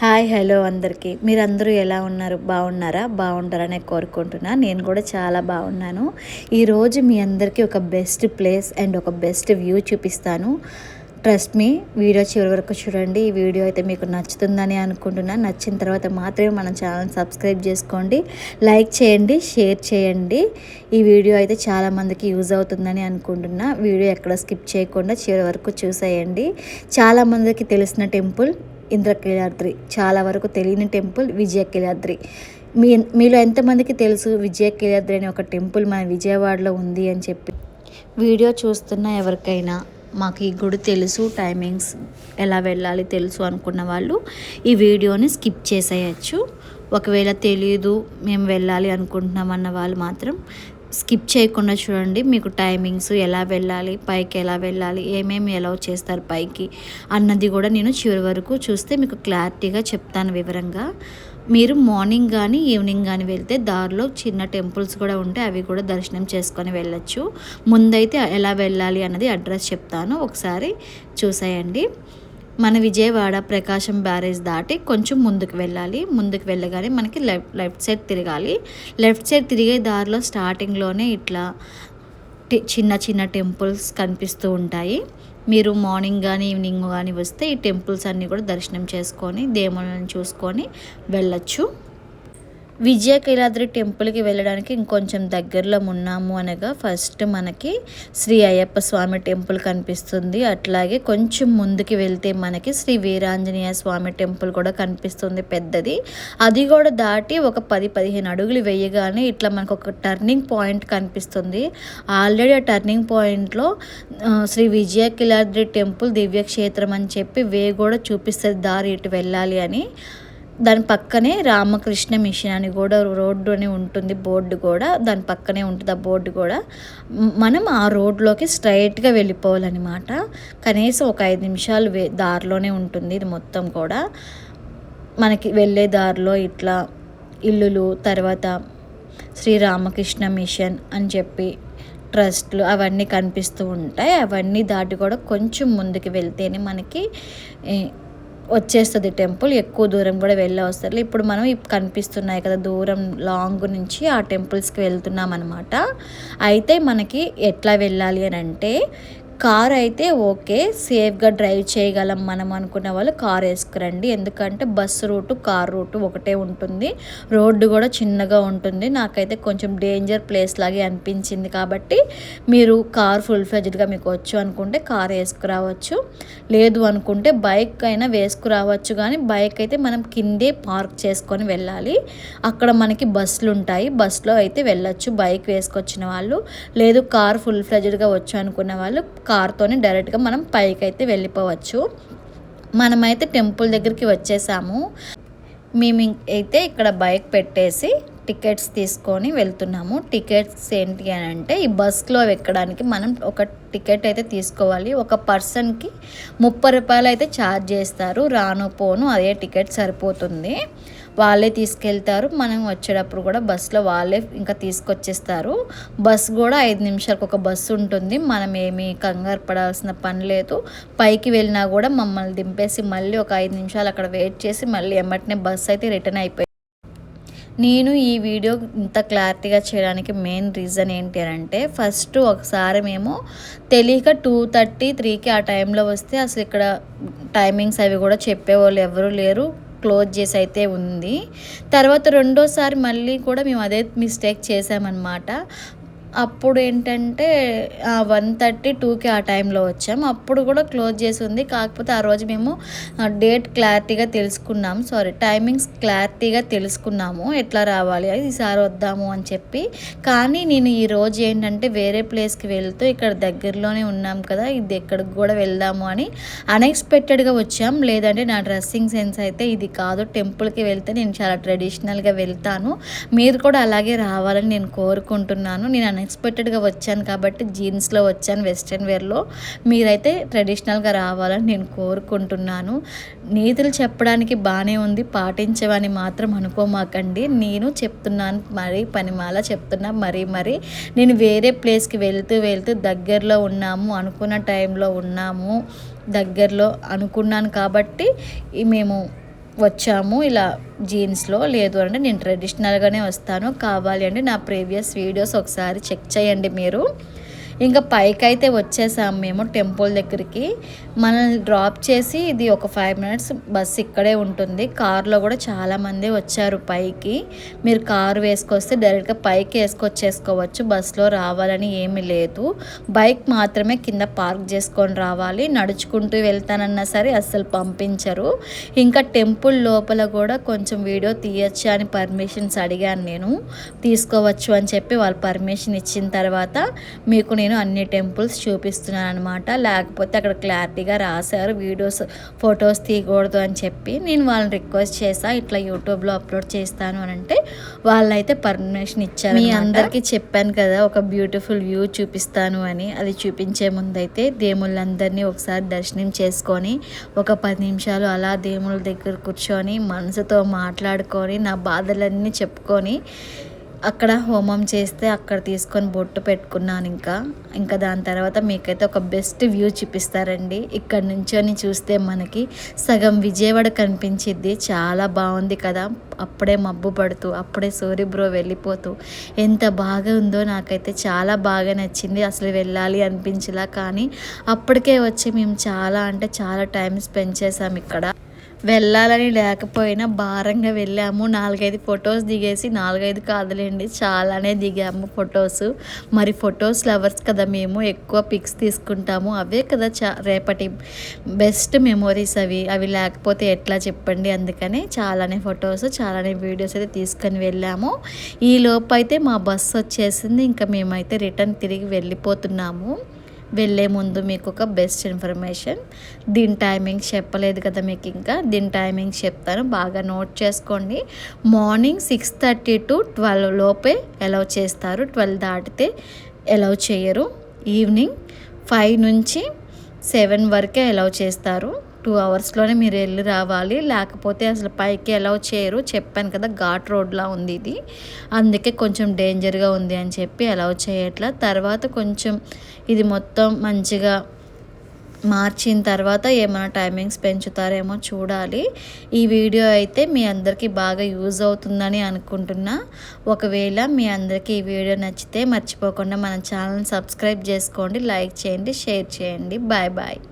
Hi hello అందరికీ. మీరందరూ ఎలా ఉన్నారు? బాగున్నారా? బాగుంటారని కోరుకుంటున్నా. నేను కూడా చాలా బాగున్నాను. ఈరోజు మీ అందరికీ ఒక బెస్ట్ ప్లేస్ అండ్ ఒక బెస్ట్ వ్యూ చూపిస్తాను. ట్రస్ట్ మీ వీడియో చివరి వరకు చూడండి. ఈ వీడియో అయితే మీకు నచ్చుతుందని అనుకుంటున్నా. నచ్చిన తర్వాత మాత్రమే మన ఛానల్ సబ్స్క్రైబ్ చేసుకోండి. లైక్ చేయండి షేర్ చేయండి. ఈ వీడియో అయితే చాలామందికి యూజ్ అవుతుందని అనుకుంటున్నా. వీడియో ఎక్కడ స్కిప్ చేయకుండా చివరి వరకు చూసేయండి. చాలామందికి తెలిసిన టెంపుల్ ఇంద్రకీలాద్రి. చాలా వరకు తెలియని టెంపుల్ విజయకీలాద్రి. మీ మీలో ఎంతమందికి తెలుసు విజయకీలాద్రి అనే ఒక టెంపుల్ మన విజయవాడలో ఉంది అని చెప్పి? వీడియో చూస్తున్న ఎవరికైనా మాకు ఈ గుడి తెలుసు టైమింగ్స్ ఎలా వెళ్ళాలి తెలుసు అనుకున్న వాళ్ళు ఈ వీడియోని స్కిప్ చేసేయచ్చు. ఒకవేళ తెలియదు మేము వెళ్ళాలి అనుకుంటున్నాం అన్న వాళ్ళు మాత్రం స్కిప్ చేయకుండా చూడండి. మీకు టైమింగ్స్ ఎలా వెళ్ళాలి పైకి ఎలా వెళ్ళాలి ఏమేమి ఎలా చేస్తారు పైకి అన్నది కూడా నేను చివరి వరకు చూస్తే మీకు క్లారిటీగా చెప్తాను వివరంగా. మీరు మార్నింగ్ కానీ ఈవినింగ్ కానీ వెళ్తే దారిలో చిన్న టెంపుల్స్ కూడా ఉంటే అవి కూడా దర్శనం చేసుకొని వెళ్ళచ్చు. ముందైతే ఎలా వెళ్ళాలి అన్నది అడ్రస్ చెప్తాను. ఒకసారి చూసేయండి. మన విజయవాడ ప్రకాశం బ్యారేజ్ దాటి కొంచెం ముందుకు వెళ్ళాలి. ముందుకు వెళ్ళగానే మనకి లెఫ్ట్ లెఫ్ట్ సైడ్ తిరగాలి. లెఫ్ట్ సైడ్ తిరిగే దారిలో స్టార్టింగ్లోనే ఇట్లా చిన్న చిన్న టెంపుల్స్ కనిపిస్తూ ఉంటాయి. మీరు మార్నింగ్ కానీ ఈవినింగ్ కానీ వస్తే ఈ టెంపుల్స్ అన్నీ కూడా దర్శనం చేసుకొని దేవుళ్ళని చూసుకొని వెళ్ళచ్చు. విజయ కైలాద్రి టెంపుల్కి వెళ్ళడానికి ఇంకొంచెం దగ్గరలో ఉన్నాము అనగా ఫస్ట్ మనకి శ్రీ అయ్యప్ప స్వామి టెంపుల్ కనిపిస్తుంది. అట్లాగే కొంచెం ముందుకి వెళ్తే మనకి శ్రీ వీరాంజనేయ స్వామి టెంపుల్ కూడా కనిపిస్తుంది పెద్దది. అది కూడా దాటి ఒక పది పదిహేను అడుగులు వేయగానే ఇట్లా మనకు ఒక టర్నింగ్ పాయింట్ కనిపిస్తుంది. ఆల్రెడీ ఆ టర్నింగ్ పాయింట్లో శ్రీ విజయ కైలాద్రి టెంపుల్ దివ్యక్షేత్రం అని చెప్పి వే కూడా చూపిస్తుంది దారి ఇటు వెళ్ళాలి అని. దాని పక్కనే రామకృష్ణ మిషన్ అని కూడా రోడ్డు అని ఉంటుంది బోర్డు కూడా దాని పక్కనే ఉంటుంది ఆ బోర్డు కూడా. మనం ఆ రోడ్లోకి స్ట్రైట్గా వెళ్ళిపోవాలన్నమాట. కనీసం ఒక ఐదు నిమిషాలు వే దారిలోనే ఉంటుంది ఇది మొత్తం కూడా. మనకి వెళ్ళే దారిలో ఇట్లా ఇల్లులు తర్వాత శ్రీరామకృష్ణ మిషన్ అని చెప్పి ట్రస్ట్లు అవన్నీ కనిపిస్తూ ఉంటాయి. అవన్నీ దాటి కూడా కొంచెం ముందుకు వెళ్తేనే మనకి వచ్చేస్తుంది టెంపుల్ ఎక్కువ దూరం కూడా వెళ్ళవసరం ఇప్పుడు మనం కనిపిస్తున్నాయి కదా దూరం లాంగ్ నుంచి ఆ టెంపుల్స్కి వెళ్తున్నాం అనమాట అయితే మనకి ఎట్లా వెళ్ళాలి అని అంటే కార్ అయితే ఓకే సేఫ్గా డ్రైవ్ చేయగలం మనం అనుకున్న వాళ్ళు కార్ వేసుకురండి. ఎందుకంటే బస్సు రూటు కార్ రూటు ఒకటే ఉంటుంది. రోడ్డు కూడా చిన్నగా ఉంటుంది. నాకైతే కొంచెం డేంజర్ ప్లేస్ లాగే అనిపించింది కాబట్టి మీరు కార్ ఫుల్ ఫ్లెజ్డ్గా మీకు వచ్చు అనుకుంటే కార్ వేసుకురావచ్చు. లేదు అనుకుంటే బైక్ అయినా వేసుకురావచ్చు కానీ బైక్ అయితే మనం కిందే పార్క్ చేసుకొని వెళ్ళాలి. అక్కడ మనకి బస్సులు ఉంటాయి. బస్సులో అయితే వెళ్ళొచ్చు. బైక్ వేసుకొచ్చిన వాళ్ళు. లేదు కార్ ఫుల్ ఫ్లెజ్డ్గా వచ్చు అనుకున్న వాళ్ళు కార్తోనే డైరెక్ట్గా మనం పైకి అయితే వెళ్ళిపోవచ్చు. మనమైతే టెంపుల్ దగ్గరికి వచ్చేసాము. మేము అయితే ఇక్కడ బైక్ పెట్టేసి టికెట్స్ తీసుకొని వెళ్తున్నాము. టికెట్స్ ఏంటి అని అంటే ఈ బస్లో ఎక్కడానికి మనం ఒక టికెట్ అయితే తీసుకోవాలి. ఒక పర్సన్కి ముప్పై రూపాయలు అయితే ఛార్జ్ చేస్తారు. రాను పోను అదే టికెట్ సరిపోతుంది. వాళ్ళే తీసుకెళ్తారు. మనం వచ్చేటప్పుడు కూడా బస్సులో వాళ్ళే ఇంకా తీసుకొచ్చేస్తారు. బస్సు కూడా ఐదు నిమిషాలకు ఒక బస్సు ఉంటుంది. మనం ఏమి కంగారు పడాల్సిన పని లేదు. పైకి వెళ్ళినా కూడా మమ్మల్ని దింపేసి మళ్ళీ ఒక ఐదు నిమిషాలు అక్కడ వెయిట్ చేసి మళ్ళీ ఎమ్మటనే బస్సు అయితే రిటర్న్ అయిపోయి నేను ఈ వీడియో ఇంత క్లారిటీగా చేయడానికి మెయిన్ రీజన్ ఏంటి అంటే ఫస్ట్ ఒకసారి మేము తెలియక టూ థర్టీ త్రీకి ఆ టైంలో వస్తే అసలు ఇక్కడ టైమింగ్స్ అవి కూడా చెప్పేవాళ్ళు ఎవరూ లేరు. క్లోజ్ చేసి అయితే ఉంది. తర్వాత రెండోసారి మళ్ళీ కూడా మేము అదే మిస్టేక్ చేసామన్నమాట అప్పుడు ఏంటంటే వన్ థర్టీ టూకి ఆ టైంలో వచ్చాము అప్పుడు కూడా క్లోజ్ చేసి ఉంది. కాకపోతే ఆ రోజు మేము డేట్ క్లారిటీగా తెలుసుకున్నాము సారీ టైమింగ్స్ క్లారిటీగా తెలుసుకున్నాము. ఎట్లా రావాలి? అది ఈసారి వద్దాము అని చెప్పి. కానీ నేను ఈ రోజు ఏంటంటే వేరే ప్లేస్కి వెళ్తూ ఇక్కడ దగ్గరలోనే ఉన్నాం కదా ఇది ఎక్కడికి కూడా వెళ్దాము అని అన్ఎక్స్పెక్టెడ్గా వచ్చాం. లేదంటే నా డ్రెస్సింగ్ సెన్స్ అయితే ఇది కాదు. టెంపుల్కి వెళ్తే నేను చాలా ట్రెడిషనల్గా వెళ్తాను. మీరు కూడా అలాగే రావాలని నేను కోరుకుంటున్నాను. నేను అన్ఎక్స్పెక్టెడ్గా వచ్చాను కాబట్టి జీన్స్లో వచ్చాను వెస్ట్రన్ వేర్లో. మీరైతే ట్రెడిషనల్గా రావాలని నేను కోరుకుంటున్నాను. నీతులు చెప్పడానికి బాగానే ఉంది పాటించవని మాత్రం అనుకోమాకండి. నేను చెప్తున్నాను మరీ పనిమాల చెప్తున్నా మరీ మరీ. నేను వేరే ప్లేస్కి వెళ్తూ వెళ్తూ దగ్గరలో ఉన్నాము అనుకున్న టైంలో ఉన్నాము దగ్గరలో అనుకున్నాను కాబట్టి మేము వచ్చాము ఇలా జీన్స్లో. లేదు అంటే నేను ట్రెడిషనల్గానే వస్తాను. కావాలి అంటే నా ప్రీవియస్ వీడియోస్ ఒకసారి చెక్ చేయండి మీరు. ఇంకా పైకి అయితే వచ్చేసాం మేము టెంపుల్ దగ్గరికి. మనల్ని డ్రాప్ చేసి ఇది ఒక ఫైవ్ మినిట్స్ బస్ ఇక్కడే ఉంటుంది. కార్లో కూడా చాలామంది వచ్చారు పైకి. మీరు కారు వేసుకొస్తే డైరెక్ట్గా పైకి వేసుకొచ్చేసుకోవచ్చు. బస్సులో రావాలని ఏమీ లేదు. బైక్ మాత్రమే కింద పార్క్ చేసుకొని రావాలి. నడుచుకుంటూ వెళ్తానన్నా సరే అస్సలు పంపించరు. ఇంకా టెంపుల్ లోపల కూడా కొంచెం వీడియో తీయచ్చు అని పర్మిషన్స్ అడిగాను నేను. తీసుకోవచ్చు అని చెప్పి వాళ్ళు పర్మిషన్ ఇచ్చిన తర్వాత మీకు నేను నేను అన్ని టెంపుల్స్ చూపిస్తున్నాను అనమాట లేకపోతే అక్కడ క్లారిటీగా రాశారు వీడియోస్ ఫొటోస్ తీయకూడదు అని చెప్పి నేను వాళ్ళని రిక్వెస్ట్ చేసా ఇట్లా యూట్యూబ్లో అప్లోడ్ చేస్తాను అని అంటే వాళ్ళైతే పర్మిషన్ ఇచ్చారు మీ అందరికీ చెప్పాను కదా ఒక బ్యూటిఫుల్ వ్యూ చూపిస్తాను అని. అది చూపించే ముందైతే దేవుళ్ళందరినీ ఒకసారి దర్శనం చేసుకొని ఒక పది నిమిషాలు అలా దేవుళ్ళ దగ్గర కూర్చొని మనసుతో మాట్లాడుకొని నా బాధలన్నీ చెప్పుకొని అక్కడ హోమం చేస్తే అక్కడ తీసుకొని బొట్టు పెట్టుకున్నాను ఇంకా. ఇంకా దాని తర్వాత మీకైతే ఒక బెస్ట్ వ్యూ చూపిస్తారండి. ఇక్కడ నుంచొని చూస్తే మనకి సగం విజయవాడ కనిపించిద్ది. చాలా బాగుంది కదా. అప్పుడే మబ్బు పడుతూ అప్పుడే సూర్యబ్రో వెళ్ళిపోతూ. ఎంత బాగా ఉందో నాకైతే చాలా బాగా నచ్చింది. అసలు వెళ్ళాలి అనిపించలా కానీ అప్పటికే వచ్చి మేము చాలా అంటే చాలా టైం స్పెండ్ చేసాం ఇక్కడ. వెళ్ళాలని లేకపోయినా భారంగా వెళ్ళాము. నాలుగైదు ఫొటోస్ దిగేసి నాలుగైదు కాదులేండి చాలానే దిగాము ఫొటోస్. మరి ఫొటోస్ లవర్స్ కదా మేము ఎక్కువ పిక్స్ తీసుకుంటాము. అవే కదా చా రేపటి బెస్ట్ మెమొరీస్ అవి. అవి లేకపోతే ఎట్లా చెప్పండి అందుకని చాలానే ఫొటోస్ చాలానే వీడియోస్ అయితే తీసుకొని వెళ్ళాము. ఈ లోపు అయితే మా బస్సు వచ్చేసింది. ఇంకా మేమైతే రిటర్న్ తిరిగి వెళ్ళిపోతున్నాము. వెళ్ళే ముందు మీకు ఒక బెస్ట్ ఇన్ఫర్మేషన్ దీని టైమింగ్ చెప్పలేదు కదా మీకు ఇంకా దీని టైమింగ్ చెప్తాను. బాగా నోట్ చేసుకోండి. Morning six thirty to twelve లోపే అలౌ చేస్తారు. ట్వెల్వ్ దాటితే అలౌ చేయరు. ఈవినింగ్ ఫైవ్ నుంచి సెవెన్ వరకే అలౌ చేస్తారు. టూ అవర్స్లోనే మీరు వెళ్ళి రావాలి. లేకపోతే అసలు పైకి ఎలా చేయరు. చెప్పాను కదా ఘాట్ రోడ్లా ఉంది ఇది. అందుకే కొంచెం డేంజర్గా ఉంది అని చెప్పి ఎలా చేయట్లా. తర్వాత కొంచెం ఇది మొత్తం మంచిగా మార్చిన తర్వాత ఏమైనా టైమింగ్స్ పెంచుతారేమో చూడాలి. ఈ వీడియో అయితే మీ అందరికీ బాగా యూజ్ అవుతుందని అనుకుంటున్నా. ఒకవేళ మీ అందరికీ ఈ వీడియో నచ్చితే మర్చిపోకుండా మన ఛానల్ని సబ్స్క్రైబ్ చేసుకోండి లైక్ చేయండి షేర్ చేయండి. Bye bye.